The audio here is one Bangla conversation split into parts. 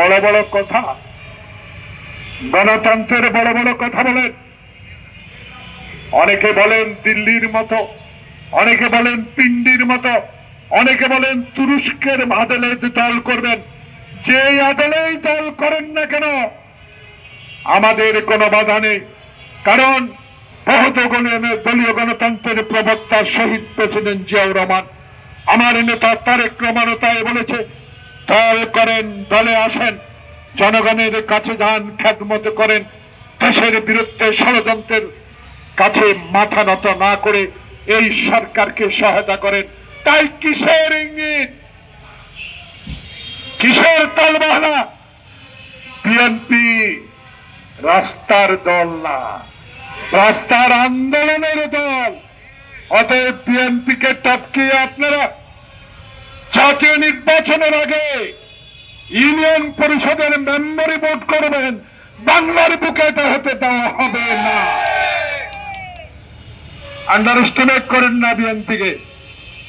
বড় বড় কথা। গণতন্ত্রের বড় বড় কথা বলেন অনেকে বলেন দিল্লির মতো, অনেকে বলেন পিন্ডির মতো, অনেকে বলেন তুরস্কের আদলে দল করবেন। যে আদলেই দল করেন না কেন, আমাদের কোনো বাধা নেই। কারণ বহুত দলীয় গণতন্ত্রের প্রবক্তা শহীদ প্রেসিডেন্ট জিয়াউর রহমান, আমার নেতা তারেক রহমানও তাই বলেছে দল করেন, দলে আসেন। জনগণের কাছে যান খ্যাতমত করেন। দেশের বিরুদ্ধে ষড়যন্ত্রের কাছে মাথা নত না করে এই সরকারকে সহায়তা করেন। তাই কিসের ইঙ্গিত? কিসের তালবাহানা? বিএনপি রাস্তার দল না। রাস্তার আন্দোলনের দল। অতএব বিএনপিকে টপকিয়ে আপনারা জাতীয় নির্বাচনের আগে ইউনিয়ন পরিষদের মেম্বারি ভোট করবেন, বাংলার বুকে এটা হতে দেওয়া হবে না। আন্ডার এস্টিমেট করেন না বিএনপিকে।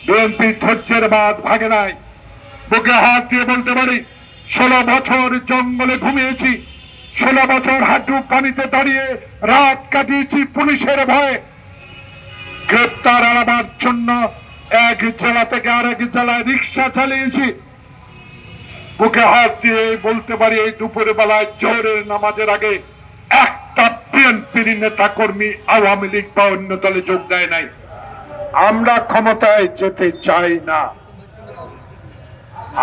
বিএনপি ধৈর্যের বাদ ভাগে নাই। বুকে হাত দিয়ে বলতে পারি, ষোলো বছর জঙ্গলে ঘুমিয়েছি, ষোলো বছর হাঁটু পানিতে দাঁড়িয়ে রাত কাটিয়েছি পুলিশের ভয়ে। গ্রেপ্তার এড়াবার জন্য এক জেলা থেকে আরেক জেলায় রিক্সা চালিয়েছি। বুকে হাত দিয়ে বলতে পারি, এই দুপুরে বেলায় জোরের নামাজের আগে একটা বিএনপির নেতা কর্মী আওয়ামী লীগ বা অন্য দলে যোগ দেয় নাই। আমরা ক্ষমতায় যেতে চাই না।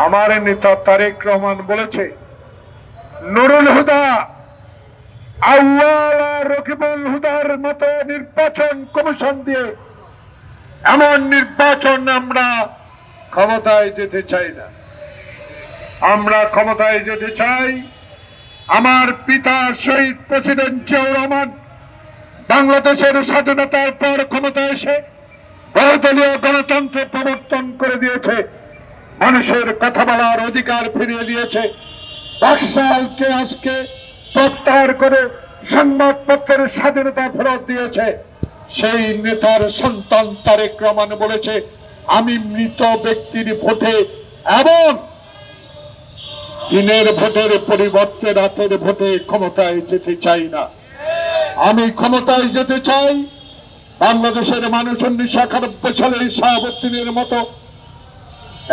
আমার নেতা তারেক রহমান বলেছে, নুরুল হুদা আউয়াল আর রকিবুল হুদার মতো নির্বাচন কমিশন দিয়ে এমন নির্বাচন আমরা ক্ষমতায় যেতে চাই না। আমরা ক্ষমতায় যেতে চাই আমার পিতা শহীদ প্রেসিডেন্ট জিয়াউর রহমান বাংলাদেশের স্বাধীনতার পর ক্ষমতায় এসে বহুদলীয় গণতন্ত্র প্রবর্তন করে দিয়েছে। মানুষের কথা বলার অধিকার ফিরিয়ে দিয়েছে। বাকশালকে আজকে প্রত্যাহার করে সংবাদপত্রের স্বাধীনতা ফেরত দিয়েছে। সেই নেতার সন্তান তারেক রহমান বলেছে, আমি মৃত ব্যক্তির ভোটে এমন দিনের ভোটের পরিবর্তে রাতের ভোটে ক্ষমতায় যেতে চাই না। আমি ক্ষমতায় যেতে চাই বাংলাদেশের মানুষ উনিশশো একানব্বই সালে শাহাবুদ্দিনের মতো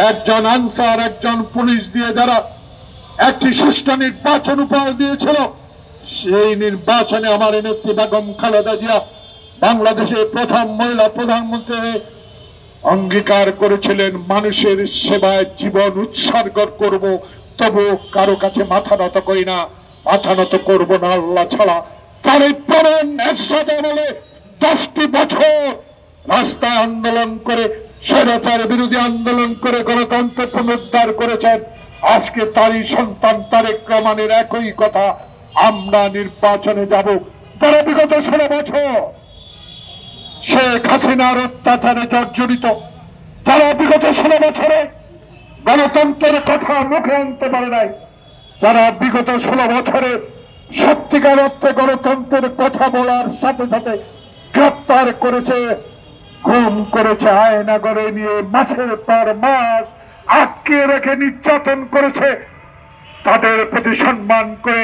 একজন আনসার, একজন পুলিশ দিয়ে যারা একটি সুষ্ঠু নির্বাচন উপহার দিয়েছিল, সেই নির্বাচনে আমার নেত্রী বেগম খালেদা জিয়া বাংলাদেশের প্রথম মহিলা প্রধানমন্ত্রী অঙ্গীকার করেছিলেন, মানুষের সেবায় জীবন উৎসর্গ করব, তবু কারও কাছে মাথা নত করি না, মাথা নত করব না আল্লাহ ছাড়া। তার এই প্রমাণ একসাথে আমলে দশটি বছর রাস্তায় আন্দোলন করে, স্বৈরাচার বিরোধী আন্দোলন করে গণতন্ত্র পুনরুদ্ধার করেছেন। আজকে তারই সন্তান তারেক রহমানের একই কথা, আমরা নির্বাচনে যাব। তারা বিগত ষোলো বছর শেখ হাসিনার অত্যাচারে জর্জরিত। যারা বিগত ষোলো বছরে গণতন্ত্রের কথা মুখে আনতে পারে নাই, যারা বিগত ষোলো বছরে সত্যিকার অর্থে গণতন্ত্রের কথা বলার সাথে সাথে গ্রেপ্তার করেছে গুম করেছে আয়না করে নিয়ে মাসের পর মাস আটকে রেখে নির্যাতন করেছে। তাদের প্রতি সম্মান করে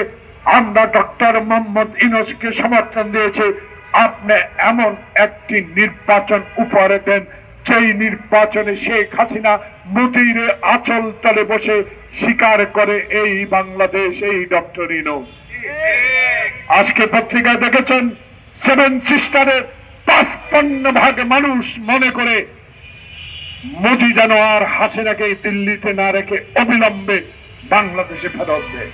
আমরা ডক্টর মোহাম্মদ ইনসকে সমর্থন দিয়েছি। আপনি এমন একটি নির্বাচন উপহারে দেন, যেই নির্বাচনে শেখ হাসিনা মোদিরে আচল তলে বসে স্বীকার করে এই বাংলাদেশ, এই ডক্টর ইনোস আজকে পত্রিকায় দেখেছেন, সেভেন সিস্টারের পাঁচপান্ন ভাগ মানুষ মনে করে, মোদি যেন আর হাসিনাকে দিল্লিতে না রেখে অবিলম্বে বাংলাদেশে ফেরত দেয়।